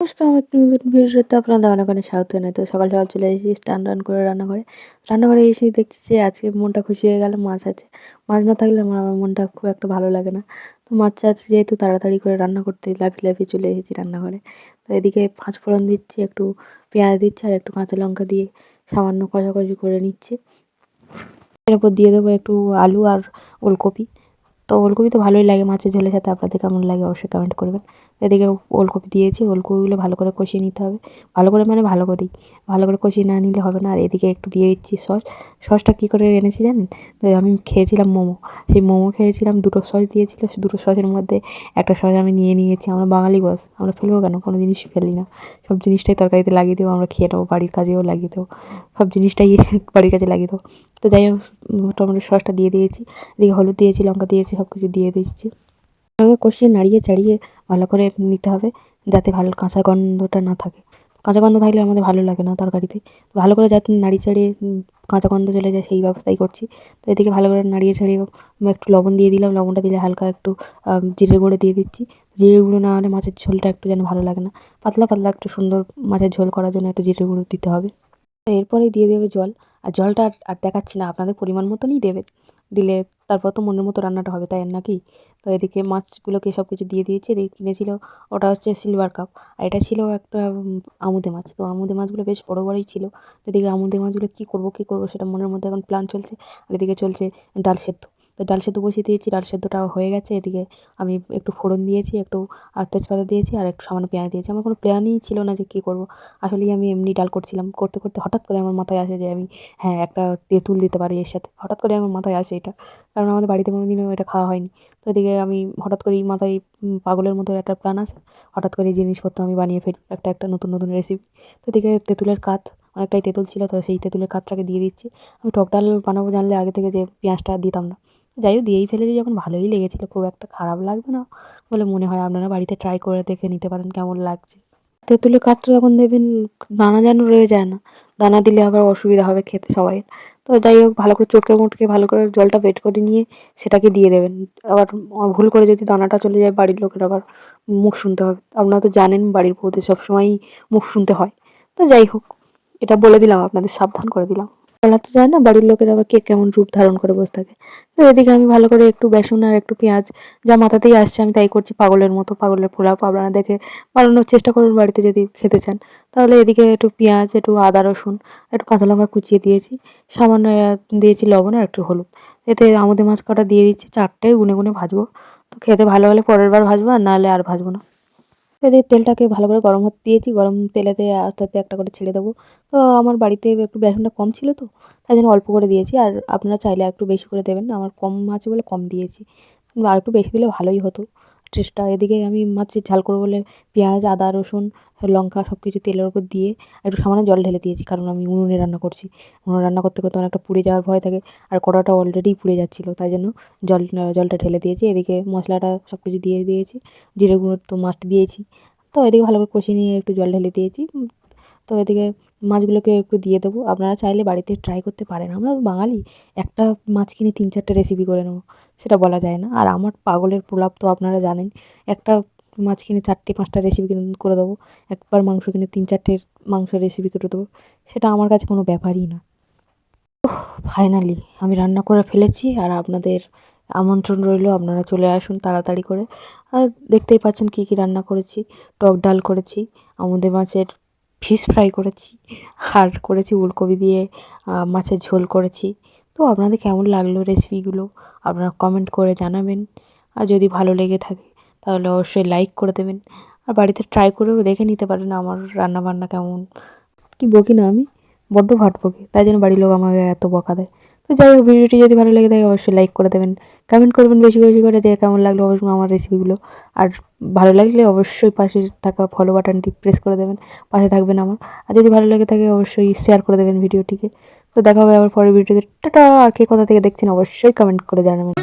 নমস্কার, আমার একটু নতুন ভিডিওতে আপনাদের অনেক অনেক স্বাগত। জানাই তো সকাল সকাল চলে এসেছি স্নান টান করে রান্নাঘরে। রান্নাঘরে এসে দেখছি যে আজকে মনটা খুশি হয়ে গেল, মাছ আছে। মাছ না থাকলে আমার আমার মনটা খুব একটা ভালো লাগে না। তো মাছ আছে যেহেতু তাড়াতাড়ি করে রান্না করতে লাফিয়ে লাফিয়ে চলে এসেছি রান্নাঘরে। তো এদিকে পাঁচ ফোড়ন দিচ্ছি, একটু পেঁয়াজ দিচ্ছি আর একটু কাঁচা লঙ্কা দিয়ে সামান্য কষাকষি করে নিচ্ছি। এর উপর দিয়ে দেবো একটু আলু আর ওলকপি। তো ওলকপি তো ভালোই লাগে, মাছের ঝোলের সাথে আপনাদের কেমন লাগে অবশ্যই কমেন্ট করবেন। এদিকে ওলকপি দিয়েছি, ওলকপিগুলো ভালো করে কষিয়ে নিতে হবে। ভালো করে মানে ভালো করেই, ভালো করে কষিয়ে না নিলে হবে না। আর এদিকে একটু দিয়ে দিচ্ছি সস। সসটা কী করে এনেছি জানেন? তো আমি খেয়েছিলাম মোমো। সেই মোমো খেয়েছিলাম, দুটো সস দিয়েছিল। দুটো সসের মধ্যে একটা সস আমি নিয়ে নিয়েছি। আমরা বাঙালি বস, আমরা ফেলব কেন? কোনো জিনিসই ফেলি না। সব জিনিসটাই তরকারিতে লাগিয়ে দেবো, আমরা খেয়ে নেব, বাড়ির কাজেও লাগিয়ে দেবো। সব জিনিসটাই বাড়ির কাজে লাগিয়ে দেবো। তো যাই হোক টমেটো সসটা দিয়ে দিয়েছি। এদিকে হলুদ দিয়েছি, লঙ্কা দিয়েছি সব কিছু দিয়ে দিচ্ছি ভালো কষিয়ে, নাড়িয়ে, চাড়িয়ে ভালো করে নিতে হবে যাতে ভালো কাঁচা গন্ধটা না থাকে। কাঁচা গন্ধ থাকলে আমাদের ভালো লাগে না তরকারিতে। ভালো করে যাতে নাড়িয়ে চাড়িয়ে কাঁচা গন্ধ চলে যায় সেই ব্যবস্থাই করছি। তো এদিকে ভালো করে নাড়িয়ে ছাড়িয়ে একটু লবণ দিয়ে দিলাম। লবণটা দিলে হালকা একটু জিরে গুঁড়ো দিয়ে দিচ্ছি। জিরে গুঁড়ো না হলে মাছের ঝোলটা একটু যেন ভালো লাগে না। পাতলা পাতলা একটু সুন্দর মাছের ঝোল করার জন্য একটু জিরে গুঁড়ো দিতে হবে। এরপরেই দিয়ে দেবে জল। আর জলটা আর দেখাচ্ছি না, আপনাদের পরিমাণ মতনই দেবে। দিলে তারপর তো মনের মতো রান্নাটা হবে, তাই নাকি? তো এদিকে মাছগুলোকে সব কিছু দিয়ে দিয়েছে এদিকে কিনেছিল, ওটা হচ্ছে সিলভার কাপ আর এটা ছিল একটা আমুদে মাছ। তো আমুদে মাছগুলো বেশ বড় বড়ই ছিল। তো এদিকে আমুদে মাছগুলো কী করব কী করব সেটা মনের মধ্যে এখন প্ল্যান চলছে, আর এদিকে চলছে ডাল সেদ্ধ। তো ডাল সেদ্ধ বসিয়ে দিয়েছি, ডাল সেদ্ধটাও হয়ে গেছে। এদিকে আমি একটু ফোড়ন দিয়েছি, একটু তেজপাতা দিয়েছি আর একটু সামান্য পেঁয়াজ দিয়েছি। আমার কোনো প্ল্যানই ছিল না যে কী করব। আসলেই আমি এমনি ডাল করছিলাম। করতে করতে হঠাৎ করে আমার মাথায় আসে যে আমি হ্যাঁ একটা তেঁতুল দিতে পারি এর সাথে। হঠাৎ করে আমার মাথায় আসে এটা। কারণ আমাদের বাড়িতে কোনো দিনও এটা খাওয়া হয়নি। তো এদিকে আমি হঠাৎ করেই মাথায় পাগলের মতো একটা প্ল্যান আসে হঠাৎ করে এই জিনিসপত্র আমি বানিয়ে ফেলি, একটা একটা নতুন নতুন রেসিপি তো এদিকে তেঁতুলের কাত, অনেকটাই তেঁতুল ছিল, তো সেই তেঁতুলের কাতটাকে দিয়ে দিচ্ছি। আমি টক ডাল বানাবো জানলে আগে থেকে যে পেঁয়াজটা দিতাম না। যাই হোক, দিয়েই ফেলেছি। যখন ভালোই লেগেছিলো, খুব একটা খারাপ লাগবে না বলে মনে হয় আপনারা বাড়িতে ট্রাই করে দেখে নিতে পারেন কেমন লাগছে। তেঁতুলের কাঠটা যখন দেবেন দানা যেন রয়ে যায় না, দানা দিলে আবার অসুবিধা হবে খেতে সবাই। তো যাই হোক, ভালো করে চটকে মুটকে ভালো করে জলটা বেট করে নিয়ে সেটাকে দিয়ে দেবেন। আবার ভুল করে যদি দানাটা চলে যায়, বাড়ির লোকের আবার মুখ শুনতে হবে। আপনারা তো জানেন, বাড়ির বউদের সবসময়ই মুখ শুনতে হয়। তো যাই হোক, এটা বলে দিলাম, আপনাদের সাবধান করে দিলাম। বলা তো যায় না, বাড়ির লোকের আবার কে কেমন রূপ ধারণ করে বসে থাকে। তো এদিকে আমি ভালো করে একটু বেসন আর একটু পেঁয়াজ যা মাথাতেই আসছে আমি তাই করছি পাগলের মতো, পাগলের পোলাও আপনারা দেখে বানানোর চেষ্টা করুন বাড়িতে যদি খেতে চান। তাহলে এদিকে একটু পেঁয়াজ, একটু আদা, রসুন, একটু কাঁচা লঙ্কা কুচিয়ে দিয়েছি, সামান্য দিয়েছি লবণ আর একটু হলুদ। এতে আমাদের মাছ কাটা দিয়ে দিচ্ছি চারটায় গুনে গুনে ভাজবো। তো খেতে ভালো হলে পরের বার ভাজবো আর নাহলে আর ভাজবো না। এদিকে তেলটাকে ভালো করে গরম হতে দিয়েছি, গরম তেলেতে আস্তে আস্তে একটা করে ছেড়ে দেবো। তো আমার বাড়িতে একটু বেসনটা কম ছিল তো, তাই জন্য অল্প করে দিয়েছি। আর আপনারা চাইলে একটু বেশি করে দেবেন আমার কম আছে বলে কম দিয়েছি। আর একটু বেশি দিলে ভালোই হতো। টেস্টটা এদিকে আমি মাছের ঝাল করব বলে পেঁয়াজ, আদা, রসুন, লঙ্কা সব কিছু তেলের ওপর দিয়ে একটু সামান্য জল ঢেলে দিয়েছি, কারণ আমি উনুনে রান্না করছি। উনুনে রান্না করতে করতে অনেকটা পুড়ে যাওয়ার ভয় থাকে আর কড়াটা অলরেডি পুড়ে যাচ্ছিল, তাই জন্য জল, জলটা ঢেলে দিয়েছি। এদিকে মশলাটা সব কিছু দিয়ে দিয়েছি, জিরে গুঁড়ো তো মাছটা দিয়েছি। তো এদিকে ভালো করে কষিয়ে নিয়ে একটু জল ঢেলে দিয়েছি। তো এদিকে মাছগুলোকে একটু দিয়ে দেবো। আপনারা চাইলে বাড়িতে ট্রাই করতে পারেন। আমরা বাঙালি, একটা মাছ কিনে তিন চারটে রেসিপি করে নেব, সেটা বলা যায় না। আর আমার পাগলের প্রলাপ তো আপনারা জানেন, একটা মাছ কিনে চারটে, পাঁচটা রেসিপি করে দেবো, একবার মাংস কিনে তিন চারটে মাংসের রেসিপি করে দেবো, সেটা আমার কাছে কোনো ব্যাপারই না। ফাইনালি আমি রান্না করে ফেলেছি আর আপনাদের আমন্ত্রণ রইল, আপনারা চলে আসুন তাড়াতাড়ি করে। আর দেখতেই পাচ্ছেন কী কী রান্না করেছি, টক ডাল করেছি আমুদে মাছের ফিশ ফ্রাই করেছি আর করেছি, ওলকপি দিয়ে মাছের ঝোল করেছি। তো আপনাদের কেমন লাগল রেসিপিগুলো? আপনারা কমেন্ট করে জানাবেন। আর যদি ভালো লেগে থাকে, তাহলে অবশ্যই লাইক করে দেবেন। আর বাড়িতে ট্রাই করেও দেখে নিতে পারেন আমার রান্না বান্না কেমন। কি বকি না আমি? বড্ড ভাট বকি তাই জন্য বাড়ির লোক আমাকে এত বকা দেয়। তো যাই হোক, ভিডিওটি যদি ভালো লাগে থাকে অবশ্যই লাইক করে দেবেন। কমেন্ট করবেন বেশি বেশি করে, যে কেমন লাগল অবশ্যই আমার রেসিপিগুলো আর ভালো লাগলে অবশ্যই পাশে থাকা ফলো বাটনটি প্রেস করে দেবেন, পাশে থাকবেন আমার। আর যদি ভালো লাগে থাকে অবশ্যই শেয়ার করে দেবেন ভিডিওটিকে। তো দেখা হবে আবার পরের ভিডিওতে। টাটা! আর কে কোথা থেকে দেখছেন অবশ্যই কমেন্ট করে জানাবেন।